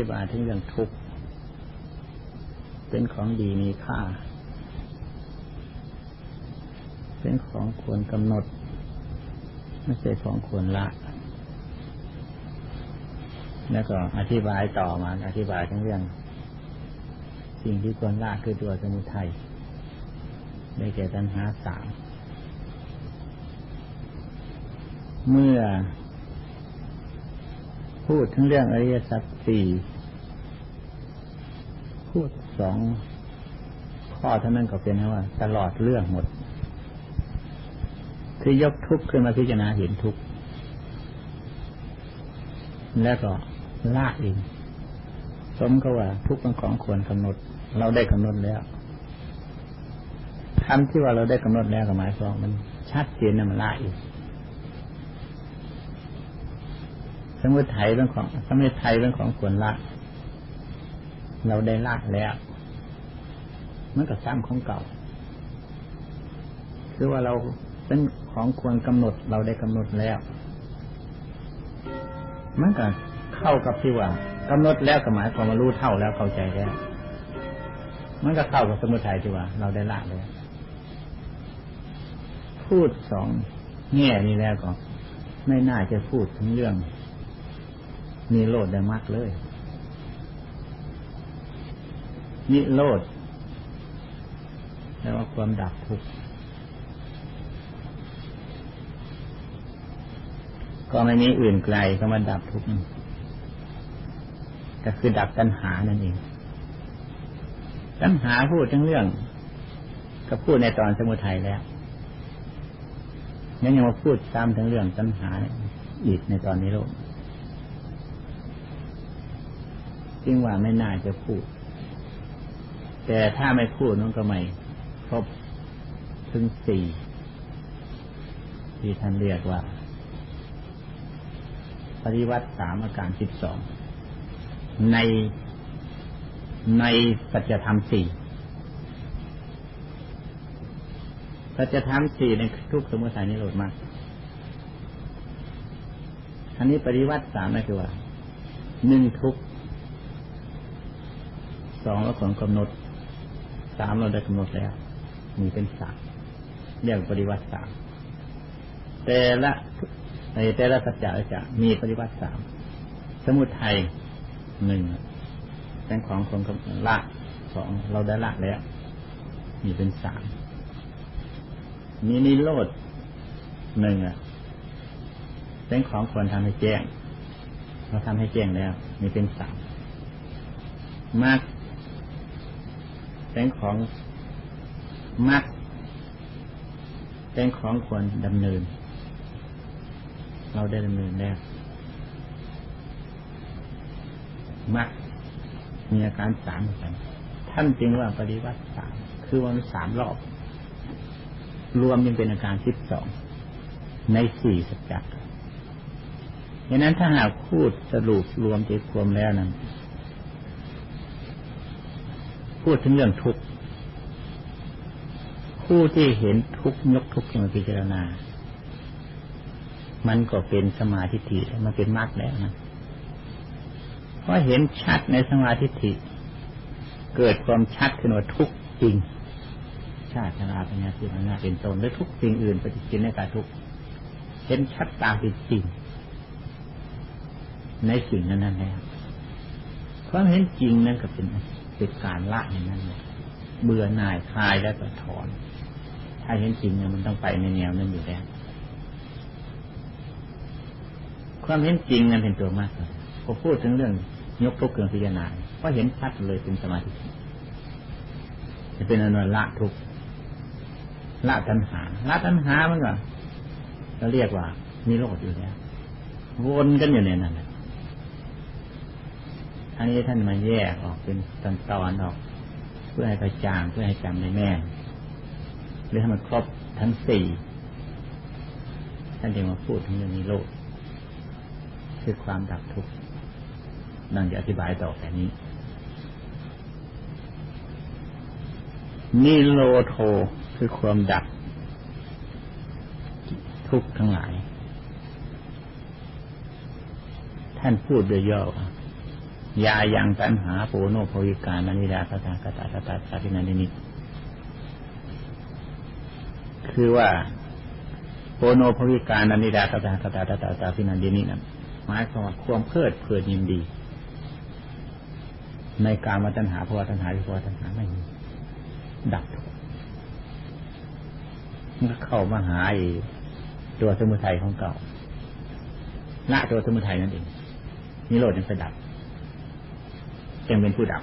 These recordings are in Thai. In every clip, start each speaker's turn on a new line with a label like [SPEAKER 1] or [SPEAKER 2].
[SPEAKER 1] ธิบายถึงเรื่องทุกข์ เป็นของดีมีค่า เป็นของควรกำหนด ไม่ใช่ของควรละ แล้วก็อธิบายต่อมา อธิบายทั้งเรื่อง สิ่งที่ควรละคือตัวสมุทัยได้แก่ตัณหาสามเมื่อ พูดทั้งเรื่องอริยสัจสี่พูดสองข้อเท่านั้นก็เป็นว่า ตลอดเรื่องหมด คือยกทุกข์ขึ้นมาพิจารณาเห็นทุกข์แล้วก็ละเองสมก็ว่า ทุกข์เป็นของควรกำหนด เราได้กำหนดแล้วคำที่ว่าเราได้กำหนดแล้วก็หมายความมันชัดเจนนะมันละเอง สมุทัยเรื่องของ สมุทัยเรื่องของควรละ เราได้ละแล้วมันก็ซ้ำของเก่า คือว่าเราเป็นของควรกำหนดเราได้กำหนดแล้ว มันก็เข้ากับที่ว่ากำหนดแล้วก็หมายความว่ารู้เท่าแล้วเข้าใจแล้ว มันก็เข้ากับสมุทัยที่ว่า เราได้ละแล้วพูดสองแง่นี้แล้วก็ ไม่น่าจะพูดถึงเรื่อง มีโลดได้มากเลย นิโรธแปลว่าความดับทุกข์ก็ไม่มีอื่นไกลก็มาดับทุกข์ก็คือดับตัณหานั่นเองตัณหาพูดทั้งเรื่อง ก็พูดในตอนสมุทัยแล้วยังยังมาพูดตามทั้งเรื่องตัณหาอีกในตอนนี้โลก จึงว่าไม่น่าจะพูด แต่ถ้าไม่พูดนั่นก็ไม่ครบถึงสี่ที่ท่านเรียกว่าปฏิวัติสามอาการสิบสองในในปัจจธรรมสี่ปัจจธรรมสี่ในทุกสมุทัยนิโรธมากอันนี้ปฏิวัติสามนั่นคือว่าหนึ่งทุก สองเราของกำหนดสามเราได้กำหนดแล้วมีเป็นสามเรียกปฏิวัติสามแต่ละในแต่ละสัจจะจะมีปฏิวัติสามสมุทัยหนึ่งเป็นของคนละสองเราได้ละแล้วมีเป็นสามมีนิโรธหนึ่งอะเป็นของควรทำให้แจ้งเราทำให้แจ้งแล้วมีเป็นสามมาก เป็นของมักเป็นของควรดำเนิน เราได้ดำเนินแล้วมักมีอาการสามกันท่านจึงว่าปฏิวัติสามคือวันสามรอบ รวมยังเป็นอาการสิบสองในสี่สัจจะดังนั้นถ้าหากพูดสรุปรวมใจความแล้วนั้น พูดถึงเรื่องทุกข์ผู้ที่เห็นทุกข์ยกทุกข์มาพิจารณา มันก็เป็นสมาธิฐิมันเป็นมรรคแล้วนะเพราะเห็นชัดในสมาธิฐิเกิดความชัดขึ้นว่าทุกข์จริง ชาติชราปัญญาสิปัญญาเป็นตนและทุกสิ่งอื่นปฏิจินในการทุกข์เห็นชัดตามเป็นจริง ในสิ่งนั้นนั่นแล้วความเห็นจริงนั่นก็เป็น เป็นการละอย่างนั้นเลยเบื่อหน่ายคลายแล้วก็ถอน ถ้าเห็นจริงเนี่ยมันต้องไปในแนวนั้นอยู่แล้วความเห็นจริงนั้นเป็นตัวมากเลยพอพูดถึงเรื่องยกทุกข์เกินพิจารณาก็เห็นชัดเลยเป็นสมาธิจะเป็นอนุละทุกละตัณหาละตัณหามันก็เราเรียกว่ามีโลดอยู่แล้ววนกันอยู่ในนั้น อันนี้ท่านมาแยกออกเป็นตอนตอนออก เพื่อให้กระจ่างเพื่อให้จำในแม่หรือให้มันครบทั้งสี่ท่านจึงมาพูดถึงเรื่องนี้โลกคือความดับทุกข์ดังจะอธิบายต่อแค่นี้นิโรโทคือความดับ ทุกข์ทั้งหลาย ท่านพูดโดยย่อ ยายังตัณหาโปโนภวิการนันิดาตตากตาตตาสาธินันนิคือว่าโปโนภวิการนันิดาตตากตาตตาสาธินันนินั้นหมายความว่าความเพลิดเพลินยินดี ในการมาตัณหาภาวะตัณหาวิภาวะตัณหาไม่มีดับมันเข้ามาหาตัวสมุทัยของเก่าละตัวสมุทัยนั่นเองนิโรธยังไปดับ ยังเป็นผู้ดับ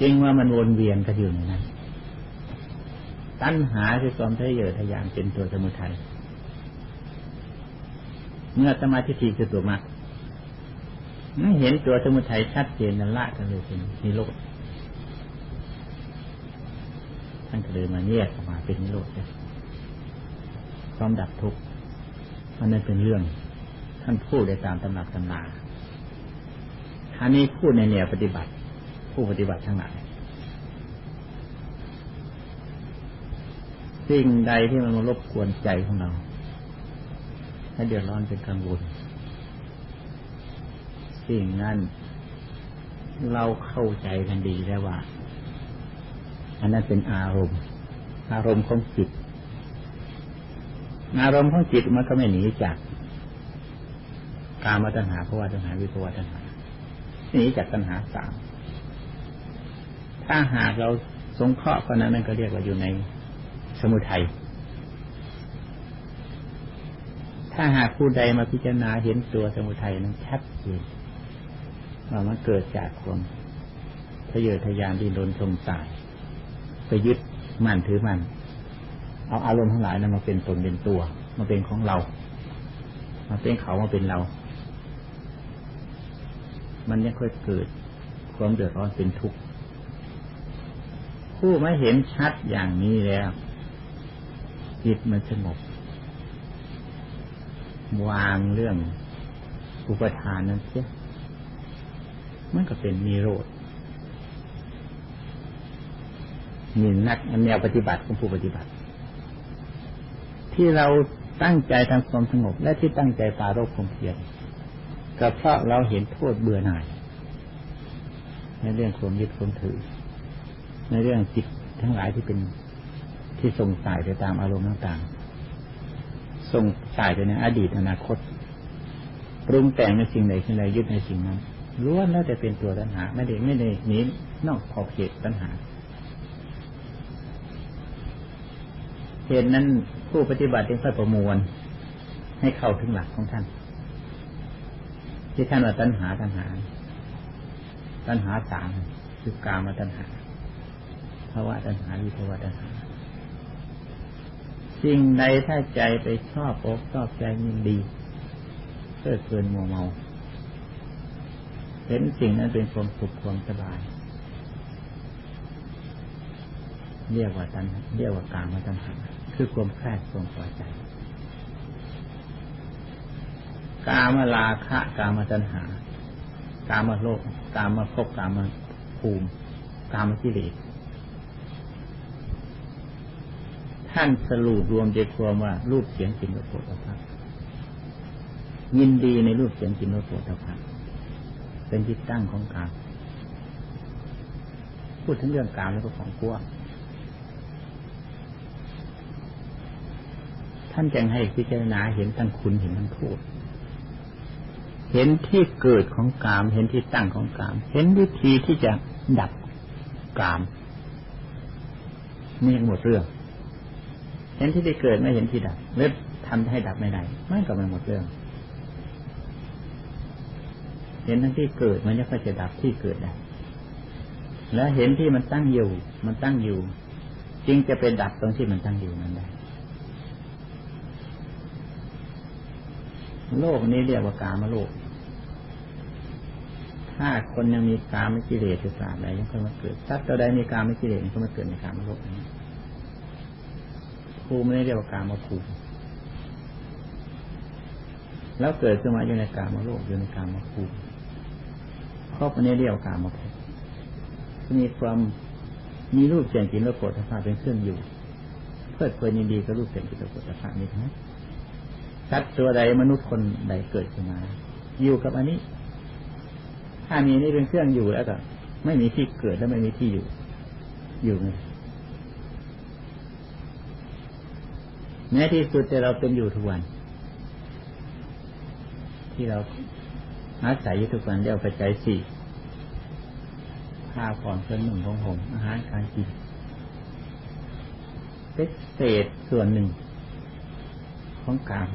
[SPEAKER 1] จริงว่ามันวนเวียนกันอยู่ในนั้น ตัณหาคือความทะเยอทะยานเป็นตัวสมุทัย เมื่อสมาธิทีคือตัวมรรคไม่เห็นตัวสมุทัยชัดเจนนั่นละกันเลยเป็นนิโรธท่านก็เลยมาแยกออกมาเป็นนิโรธเลยความดับทุกข์มันนั่นเป็นเรื่อง ท่านพูดได้ตามตำหนักตำนาท่านี้พูดในแนวปฏิบัติ ผู้ปฏิบัติทั้งหลายสิ่งใดที่มันมารบกวนใจของเราให้เดือดร้อนเป็นกังวลสิ่งนั้นเราเข้าใจกันดีแล้วว่า อันนั้นเป็นอารมณ์ อารมณ์ของจิต อารมณ์ของจิตมันก็ไม่หนีจาก กามาตัญหาภาวะตัญหาวิภาวะตัญหาหนีจากตัญหาสามถ้าหากเราสงเคราะห์คนนั้นนั่นก็เรียกว่าอยู่ในสมุทัยถ้าหากผู้ใดมาพิจารณาเห็นตัวสมุทัยนั้นชัดเจนว่ามันเกิดจากความทะเยอทะยานดินรนสงสายไปยึดมั่นถือมั่นเอาอารมณ์ทั้งหลายนั้นมาเป็นตนเป็นตัว มาเป็นของเรา มาเป็นเขามาเป็นเรา มันยังค่อยเกิดความเดือดร้อนเป็นทุกข์ผู้ไม่เห็นชัดอย่างนี้แล้วจิตมันสงบวางเรื่องอุปทานนั้นเสียมันก็เป็นมีโรธมีนักแนวปฏิบัติของผู้ปฏิบัติ ที่เราตั้งใจทำความสงบและที่ตั้งใจปาโรคคงเพียร ก็เพราะเราเห็นโทษเบื่อหน่าย ในเรื่องความยึดความถือ ในเรื่องจิตทั้งหลายที่เป็นที่ส่งสายไปตามอารมณ์ต่างๆ ส่งสายไปในอดีตอนาคต ปรุงแต่งในสิ่งใดสิ่งใดยึดในสิ่งนั้นล้วนแล้วแต่เป็นตัวตัณหา ไม่ได้ไม่ได้หนีนอกขอบเขตตัณหาเหตุนั้นผู้ปฏิบัติจึงค่อยประมวลให้เข้าถึงหลักของท่าน ที่ท่านว่าตัณหาตัณหา ตัณหาสามคือกามาตัณหาภาวะตัณหาวิภาวะตัณหา สิ่งใดถ้าใจไปชอบอกชอบใจยินดีเพื่อเกินมัวเมา เห็นสิ่งนั้นเป็นความสุขความสบาย เรียกว่าตัณเรียกว่ากามาตัณหา คือความแคดความพอใจ กามลาคะกามตัณหา กามโลก กามภพกามภูมิ กามกิเลสท่านสรุปรวมใจความว่ารูปเสียงกลิ่นรสโผฏฐัพยินดีในรูปเสียงกลิ่นรสโผฏฐัพเป็นที่ตั้งของกามพูดถึงเรื่องกามแล้วก็ของกลัวท่านจึงให้พิจารณาเห็นทั้งคุณเห็นทั้งโทษ เห็นที่เกิดของกาม เห็นที่ตั้งของกาม เห็นวิธีที่จะดับกามนี่หมดเรื่อง เห็นที่ได้เกิดไม่เห็นที่ดับเล็บทำให้ดับไม่ได้ไม่ก็ไม่หมดเรื่อง เห็นทั้งที่เกิดมันจะจะดับที่เกิดได้แล้วเห็นที่มันตั้งอยู่ มันตั้งอยู่ จึงจะเป็นดับตรงที่มันตั้งอยู่นั้นได้ โลกนี้เรียกว่ากามโลก ถ้าคนยังมีกามไม่กิเลสอยู่ตราบใดยังค่อยมาเกิดสัตว์ตัวใดมีกามไม่กิเลสยังค่อยมาเกิดในกามโลกนี้ภูมิไม่เรียกว่ากามภูมิแล้วเกิดขึ้นมาอยู่ในกามโลกอยู่ในกามภูมิครอบนี้เรียกว่ากามภพมีความมีรูปเสียงกลิ่นรสโผฏฐัพพะเป็นเครื่องอยู่ เพื่อเพลินยินดีกับรูปเสียงกลิ่นรสโผฏฐัพพะนี้นั้นสัตว์ตัวใดมนุษย์คนใดเกิดขึ้นมา อยู่กับอันนี้ ถ้ามีนี่เป็นเครื่องอยู่แล้วก็ไม่มีที่เกิดและไม่มีที่อยู่ อยู่ไงแม้ที่สุดแต่เราเป็นอยู่ทุกวัน ที่เราอาศัยอยู่ทุกวันเรียกปัจจัยสี่ผ้าผ่อนเครื่องหนึ่งของผมอาหารการกินเป็นเศษส่วนหนึ่งของกาม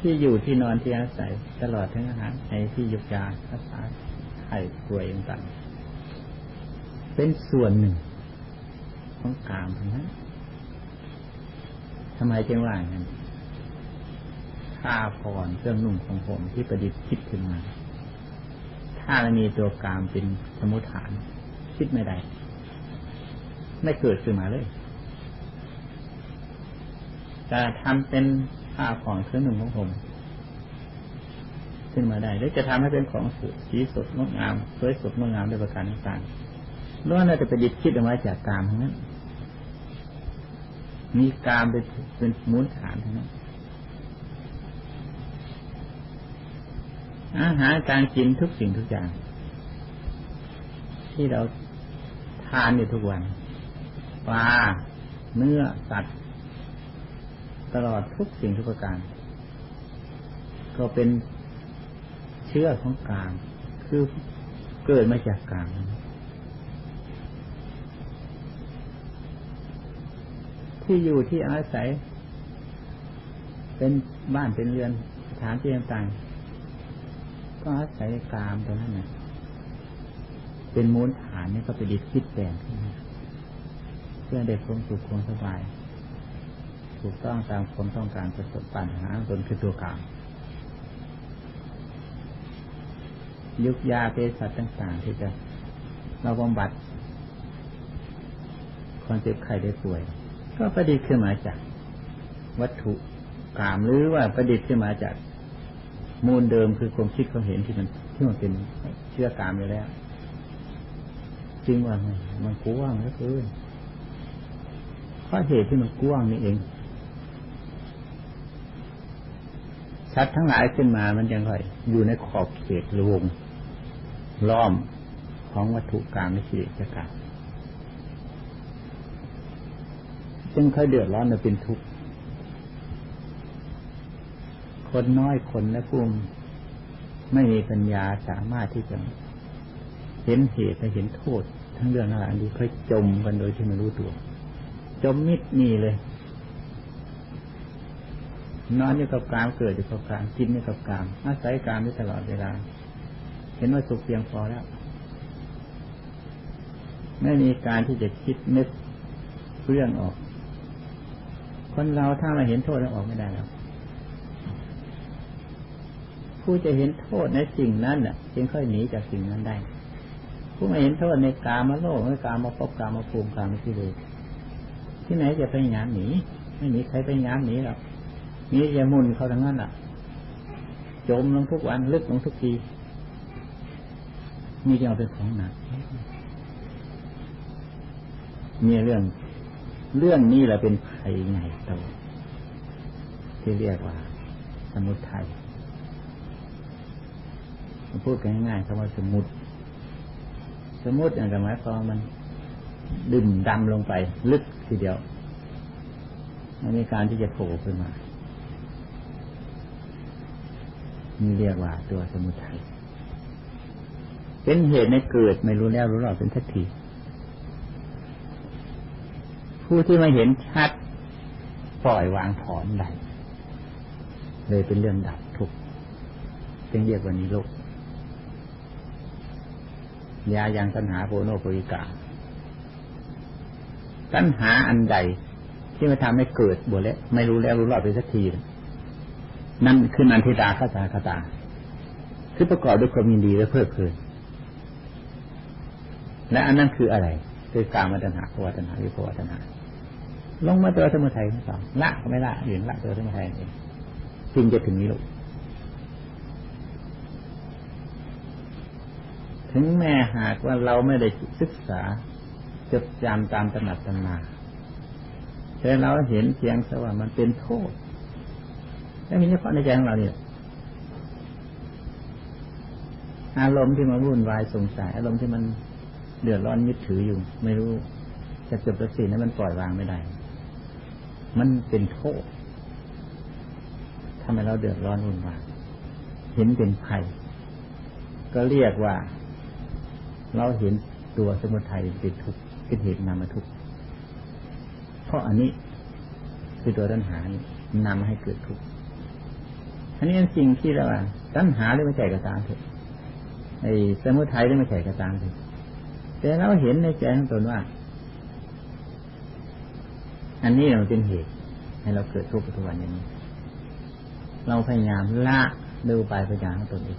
[SPEAKER 1] ที่อยู่ที่นอนที่อาศัยตลอดทั้งอาหารในที่ยุกยารักษาไข้ป่วยต่างๆเป็นส่วนหนึ่ง ของกามทั้งนั้นทำไมจึงว่าอย่างนั้นผ้าผ่อนเครื่องนุ่งของผมที่ประดิษฐ์คิดขึ้นมา ถ้ามันมีตัวกามเป็นสมุทฐาน คิดไม่ได้ ไม่เกิดขึ้นมาเลยจะทำเป็น ผ้าผ่อนเครื่องนุ่งของผมขึ้นมาได้หรือจะทำให้เป็นของสีสดงดงามสวยสดงดงามด้วยประการต่างๆล้วนเราจะประดิษฐ์คิดออกมาจากกามทั้งนั้น มีกามเป็นเป็นมูลฐานทั้งนั้นอาหารการกินทุกสิ่งทุกอย่าง ที่เราทานอยู่ทุกวันปลาเนื้อสัตว์ ตลอดทุกสิ่งทุกประการ ก็เป็นเชื้อของกามคือเกิดมาจากกามที่อยู่ที่อาศัย เป็นบ้านเป็นเรือนสถานที่ต่างๆก็อาศัยกามตัวนั้นนะเป็นมูลฐานนี่ก็ไปดิคิดแต่งขึ้นมาเพื่อเด็กคงสุขคงสบาย ถูกต้องตามความต้องการประสบปัญหาตนคือตัวกลามยุกยาเภสัชต่างๆ ที่จะเราบำบัดคนเจ็บไข้ได้ป่วย ก็ประดิษฐ์ขึ้นมาจาก วัตถุกามหรือว่าประดิษฐ์ขึ้นมาจากมูลเดิมคือความคิดความเห็นที่มันที่มันเป็นเชื่อกามอยู่แล้วจริงว่ามันกว้างแล้วคือเพราะเหตุที่มันกว้างนี่เอง ชัดทั้งหลายขึ้นมามันยังไงอยู่ในขอบเขตรวงล้อมของวัตถุกรรมในชีวิตกรรมจึงเคยเดือดร้อนและเป็นทุกข์คนน้อยคนและกลุ่มไม่มีปัญญาสามารถที่จะเห็นเหตุและเห็นโทษ ทั้งเรื่องอะไรนี้เคยจมกันโดยที่ไม่รู้ตัว จมมิดนี่เลย นอนอยู่กับกามเกิดอยู่กับกามกินอยู่กับกามอาศัยกามอยู่ตลอดเวลา เห็นว่าสุขเพียงพอแล้ว ไม่มีการที่จะคิดนึกเรื่องออก คนเราถ้ามาเห็นโทษแล้วออกไม่ได้แล้วผู้จะเห็นโทษในสิ่งนั้นน่ะจึงค่อยหนีจากสิ่งนั้นได้ ผู้ไม่เห็นโทษในกามาโลกในกามาพบกามาภูมิกามาที่เลยที่ไหนจะไปยามหนีไม่มีใครไปยามหนีหรอก มีจะมุ่นเขาทั้งนั้นอะ จมลงทุกวันลึกลงทุกทีมีจะเอาเป็นของหนักมีเรื่อง เรื่องนี้แหละเป็นภัยใหญ่โตที่เรียกว่า สมุทัยพูดกันง่ายๆคำว่าสมุติสมุติอย่างกับหมายความมันดื่มดำลงไป ลึกทีเดียวมันมีการที่จะโผล่ขึ้นมา นี่เรียกว่าตัวสมุทัยเป็นเหตุในเกิดไม่รู้แล้วรู้รอดเป็นทักทีผู้ที่มาเห็นชัดปล่อยวางถอนได้เลยเป็นเรื่องดับทุกจึงเรียกว่านิโรธยายังตัณหาโพโนโพยิกาตัณหาอันใดที่มาทำให้เกิดบวแล้วไม่รู้แล้วรู้รอดไปสักทีนั่ นั่นคือนันทิตาข้าสาคตา คือประกอบด้วยความยินดีและเพลิดเพลินและอันนั้นคืออะไร คือการมาตัณหาภวตัณหาวิภวตัณหาลงมาตัวสมุทัยทั้งสองละก็ไม่ละเห็นละตัวสมุทัยเองจึงจะถึงนี้ลูกถึงแม้หากว่าเราไม่ได้ศึกษาจดจำตามตำหนักตำนาแต่เราเห็นเพียงแต่ว่ามันเป็นโทษ แล้วเห็นเฉพาะในใจของเราเนี่ยอารมณ์ที่มาวุ่นวายสงสัยอารมณ์ที่มันเดือดร้อนยึดถืออยู่ ไม่รู้จะจบจะสิ้นนั้นมันปล่อยวางไม่ได้ มันเป็นโทษทำให้เราเดือดร้อนวุ่นวายเห็นเป็นภัยก็เรียกว่า เราเห็นตัวสมุทัยเป็นทุกข์เป็นเหตุนำมาทุกข์เพราะอันนี้คือตัวตัณหานนำมาให้เกิดทุกข์ อันนี้เป็นสิ่งที่เราตัณหาหรือไม่ใจกระตามเถอะไอ้สมุทัยหรือไม่ใจกระตามเถอะแต่เราเห็นในใจของตนว่า อันนี้เราเป็นเหตุ ให้เราเกิดทุกข์ทุกวันอย่างนี้ เราพยายามละดูไปพยายามของตนเอง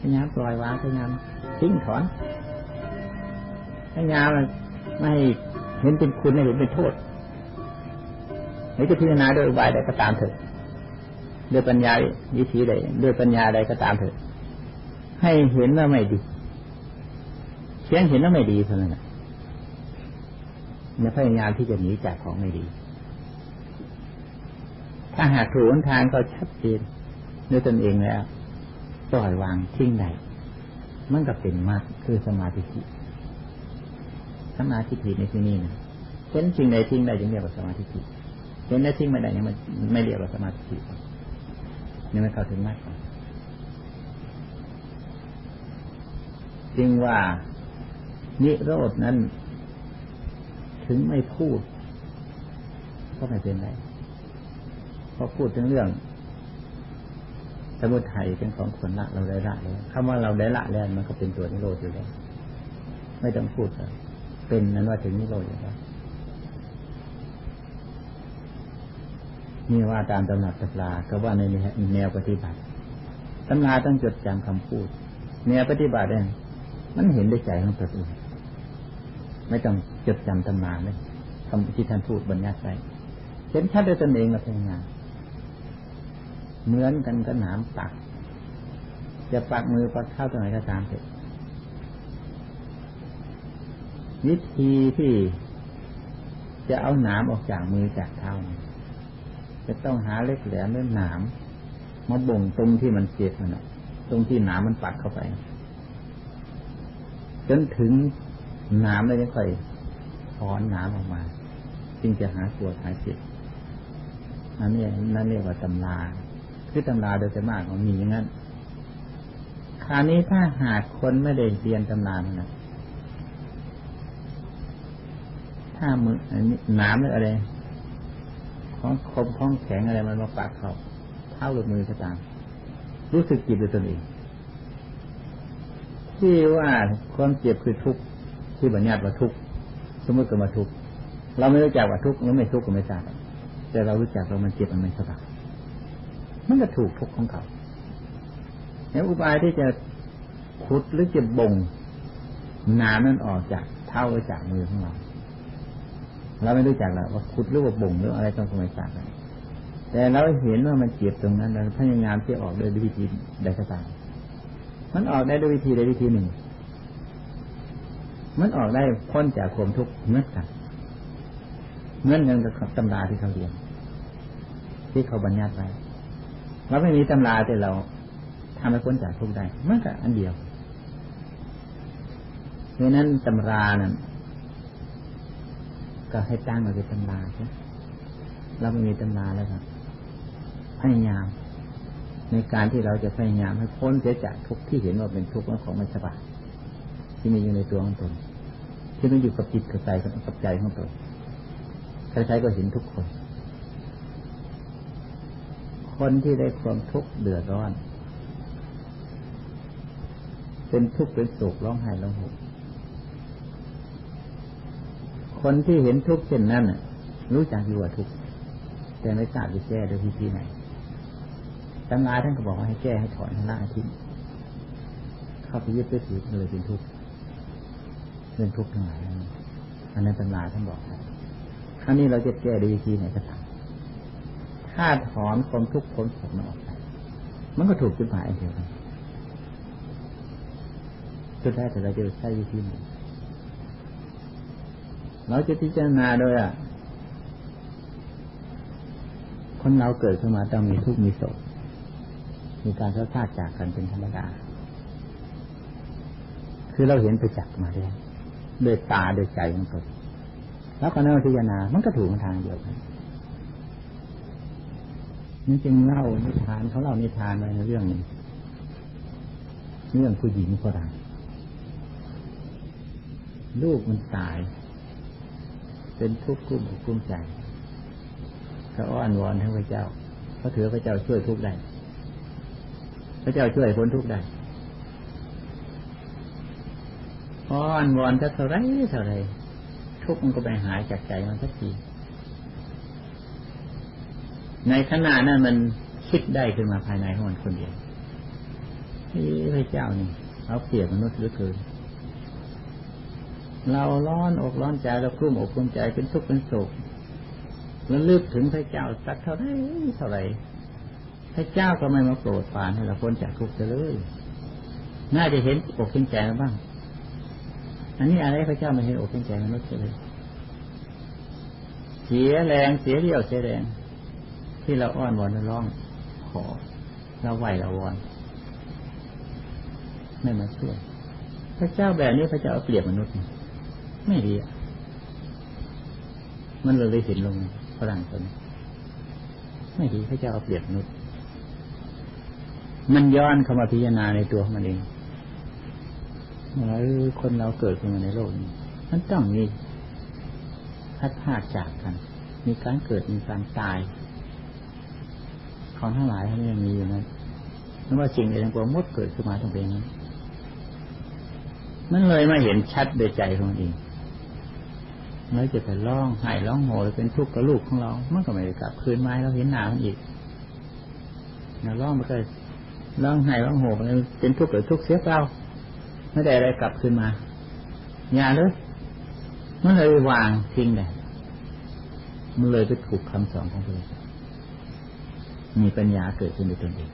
[SPEAKER 1] พยายามปล่อยวางพยายามทิ้งถอนพยายามไม่เห็นเป็นคุณไม่เห็นเป็นโทษหรือจะพิจารณาโดยอุบายใดก็ตามเถอะ ด้วยปัญญาวิธีใดด้วยปัญญาใดก็ตามเถอะ ให้เห็นว่าไม่ดีเพียงเห็นว่าไม่ดีเท่านั้นเนี่ยพยายามที่จะหนีจากของไม่ดี ถ้าหากถูกทางก็ชัดเจนด้วยตนเองแล้วปล่อยวางทิ้งใดมันก็เป็นมากคือสมาธิสมาธิในที่นี้นะเห็นสิ่งใดทิ้งได้จึงเรียกว่าสมาธิเห็นได้ทิ้งไม่ได้ยังไม่ไม่เรียกว่าสมาธิ นี่ไม่เข้าถึงมากจึงว่านิโรดนั้น ถึงไม่พูด ก็ไม่เป็นไรเพราะพูดถึงเรื่อง สมุทัยเป็นของคนละเราได้ละแล้วคำว่าเราได้ละแล้วมันก็เป็นตัวนิโรธอยู่แล้ว ไม่ต้องพูดเลยเป็นนั้นว่าถึงนิโรธอยู่แล้ว นี่ว่าตามตำนักตำราก็ว่าในแนวปฏิบัติตำราต้องจดจำคำพูด แนวปฏิบัติเนี่ยมันเห็นได้ใจของตัวเองไม่ต้องจดจำตำราเลยคำที่ท่านพูดบรรยายไปเห็นชัดด้วยตนเองมาทำงานเหมือนกันก็หนามปัก จะปักมือปักเท้าตรงไหนก็ตามเถอะวิธีที่จะเอาหนามออกจากมือจากเท้า จะต้องหาเล็กแหลมเลื่อหนามมาบ่งตรงที่มันเจ็บมันตรงที่หนามมันปักเข้าไป จนถึงหนามเลยไม่ค่อยถอนหนามออกมา จึงจะหาตัวหายเจ็บอันนี้นั่นเรียกว่าตำราคือตำราโดยมากมันมีอย่างนั้นคราวนี้ถ้าหากคนไม่ได้เรียนตำรานะถ้ามือหนามหรืออะไร ของคมของแข็งอะไรมันมาปากเขาเท้าหรือมือก็ตาม รู้สึกจิตด้วยตนเองที่ว่าความเจ็บคือทุกข์ที่บัญญัติว่าทุกข์สมมติก็มาทุกข์เราไม่รู้จักว่าทุกข์หรือไม่ทุกข์ก็ไม่ทราบแต่เรารู้จักว่ามันเจ็บมันไม่สบายมันก็ถูกทุกข์ของเขาแล้วอุบายที่จะขุดหรือจะบ่งน้ำนั้นออกจากเท้าหรือจากมือของเรา เราไม่รู้จักหรอกว่าขุดหรือว่าบ่งหรืออะไรต้องไม่ทราบแต่เราเห็นว่ามันเจ็บตรงนั้นเราพยายามที่ออกโดยวิธีใดก็ตามมันออกได้ด้วยวิธีใดวิธีหนึ่ง มันออกได้พ้นจากความทุกข์เหมือนกันเหมือนกันกับตำราที่เขาเรียน ที่เขาบัญญัติไว้เราไม่มีตำราแต่เราทำให้พ้นจากทุกข์ได้มันก็อันเดียวเพราะนั้นตำรานั้น ก็ให้ตั้งมาเป็นตำราใช่เราไม่มีตำราแล้วครับพยายาม ในการที่เราจะพยายามให้พ้นเสียจากทุกที่เห็นว่าเป็นทุกข์ของมันสบายที่มีอยู่ในตัวของตนที่มันอยู่กับจิตกับใจกับใจของตนใครๆก็เห็นทุกคน คนที่ได้ความทุกข์เดือดร้อน เป็นทุกข์เป็นโศกร้องไห้ร้องห่ม คนที่เห็นทุกข์เช่นนั้นรู้จักอยู่ว่าทุกข์แต่ไม่ทราบจะแก้โดยวิธีไหนตำราท่านก็บอกว่าให้แก้ให้ถอนทั้ละทิ้งเข้าไปยึดไปถือเลยเป็นทุกข์เรื่องทุกข์ทั้งหลายอันนั้นตำราท่านบอกครั้งนี้เราจะแก้โดยวิธีไหนก็ตามถ้าถอนความทุกข์ความโศกมันออกไปมันก็ถูกจุดหมายเดียวกันสุดท้ายแต่เราจะใช้วิธีไหน เราจะพิจารณาโดยอะ คนเราเกิดขึ้นมาต้องมีทุกข์มีโศก มีการพัดพลาจากกันเป็นธรรมดา คือเราเห็นไปจักมาแล้วด้วยตาด้วยใจมันก็แล้วก็นั่งพิจารณา มันก็ถูกทางเดียวกันนี่จึงเล่านิทานเขาเล่านิทานไว้ในเรื่องนี้เรื่องผู้หญิงฝรั่งลูกมันตาย เป็นทุกข์กุ้มอกกุ้มใจก็อ้อนวอนให้พระเจ้าเพราะถือพระเจ้าช่วยทุกข์ได้พระเจ้าช่วยพ้นทุกข์ได้อ้อนวอนจะเท่าไรเท่าไรทุกข์มันก็ไปหายจากใจมันสักทีในขณะนั้นมันคิดได้ขึ้นมาภายในของมันคนเดียวที่พระเจ้านี่เอาเปรียบมนุษย์เหลือเกิน เราร้อนอกร้อนใจเรากลุ้มอกกลุ้มใจเป็นทุกข์เป็นโศกแล้วลึกถึงพระเจ้าสักเท่าไรเท่าไรพระเจ้าก็ไม่มาโปรดปานให้เราพ้นจากทุกข์เลย น่าจะเห็นอกเห็นใจบ้าง อันนี้อะไรพระเจ้าไม่เห็นอกเห็นใจมนุษย์เลย เสียแรงเสียเรี่ยวเสียแรง ที่เราอ้อนวอนร้องขอเราไหวเราวอนไม่มาช่วย พระเจ้าแบบนี้พระเจ้าเอาเปรียบมนุษย์ ไม่ดีมันเลยเห็นลงฝรั่งคนไม่ดีพระเจ้าเอาเปรียบมนุษย์มันย้อนเข้ามาพิจารณาในตัวมันเองว่าคนเราเกิดขึ้นมาในโลกนี้ มันต้องมีพัดพาจากกัน มีการเกิดมีการตาย ของทั้งหลายทั้งนี้มีอยู่นั้นไม่ว่าสิ่งใดทั้งปวงมดเกิดขึ้นมาต้องเป็นองนั้นมันเลยมาเห็นชัดโดยใจของมันเอง เมื่จะไปร้องไห้ร้องโหยเป็นทุกข์กับลูกของเรา มันก็ไม่ได้กลับคืนมาเราเห็นหนามันอีกเราร้องมันก็ร้องไห้ร้องโหยเป็นทุกข์กับทุกข์เสียเปล่าไม่ได้อะไรกลับคืนมาอย่าเลยมันเลยวางทิ้งเลยมันเลยไปถูกคำสอนของพระเจ้ามีปัญญาเกิดขึ้นในตนเอง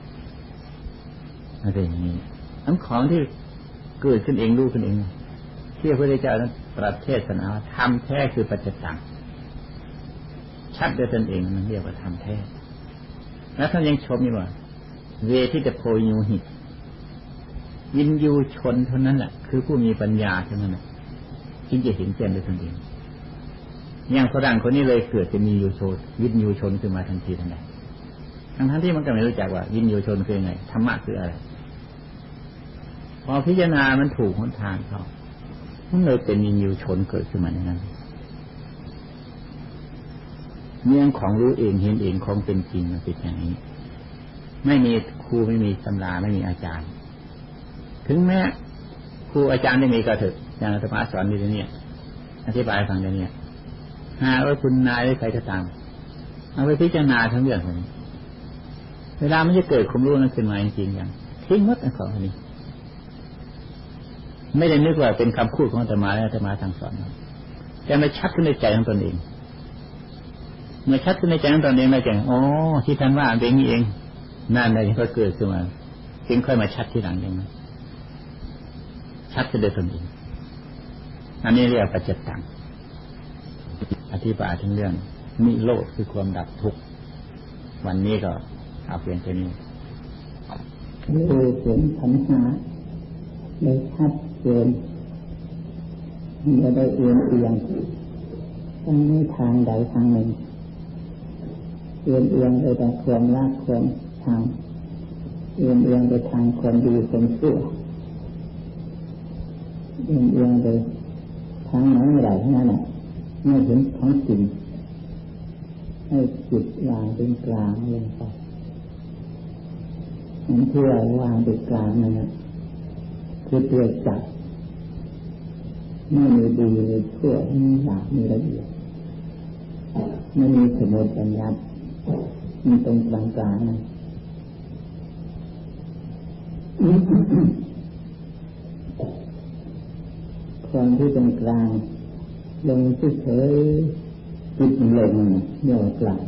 [SPEAKER 1] อะไรอย่างนี้ทั้งของที่เกิดขึ้นเองรู้ขึ้นเองที่พระเจ้านั้น ตรัสเทศนาทำแท้คือปัจจตังชัดด้วยตนเองมันเรียกว่าทำแท้ แล้วท่านยังชมอยู่ว่า เวทิตโพยูหิตวินยูชนเท่านั้นแหละคือผู้มีปัญญาเท่านั้นแหละจึงจะเห็นแจ้งด้วยตนเองอย่างฝรั่งคนนี้เลยเกิดจะมียูโชนวินยูชนขึ้นมาทันทีทันใดทั้งทั้งที่มันก็ไม่รู้จักว่า วินยูชนคือไงธรรมะคืออะไร พอพิจารณามันถูกหนทางเขา มันเลยเป็นยินยูชนเกิดขึ้นมาในนั้นเนื่องของรู้เองเห็นเองของเป็นจริงมันเป็นอย่างนี้ ไม่มีครูไม่มีตำราไม่มีอาจารย์ ถึงแม้ครูอาจารย์ไม่มีก็เถอะอย่างธรรมะสอนอยู่เนี่ยอธิบายฟังอย่างนี้หาว่าคุณนายหรือใครก็ตาม เอาไปพิจารณาทั้งเรื่องนี้เวลามันจะเกิดความรู้นั้นขึ้นมาจริงๆอย่างทิ้งหมดอันของอันนี้ ไม่ได้นึกว่าเป็นคำพูดของอาตมาและอาตมาทางสอนแต่ม่ชัดขึ้นในใจของตนเองเมื่อชัดขึ้นในใจของตนเองแล้วจะอ๋อที่ท่านว่าเป็นนี้เอง นั่นเลยก็เกิดขึ้นมาจึงค่อยมาชัดที่หลังอย่างนั้นชัดขึ้นโดยตนเองอันนี้เรียกปัจจตังอธิบายถึงเรื่องนิโรธคือความดับทุกข์วันนี้ก็เอาเพียงแค่นี้
[SPEAKER 2] คือเห็นปัญหาในชัด เจนไม่ได้เอียงเอียงต้องมีทางใดทางหนึ่งเอียงเอียงไปทางความรักความทางเอียงเอียงไปทางความดีความชั่วเอียงเอียงไปทางไหนไม่ได้ทั้งนั้นแหละไม่เห็นของจริงให้จิตวางเป็นกลางลงไปเห็นเพื่อวางเป็นกลางนั่นแหละ คือตัวจับไม่มีดีมีชั่วมีหยาบมีละเอียดไม่มีสมุดปัญญามีตรงกลางกลางความที่ตรงกลาง ลงเฉยจิตลงเรียกว่ากลาง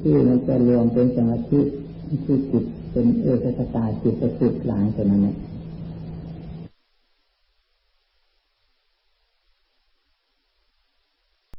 [SPEAKER 2] ที่มันจะรวมเป็นสมาธิที่จิต เป็นเอกตาจิตประจุกลางตัวนั้นเนี่ย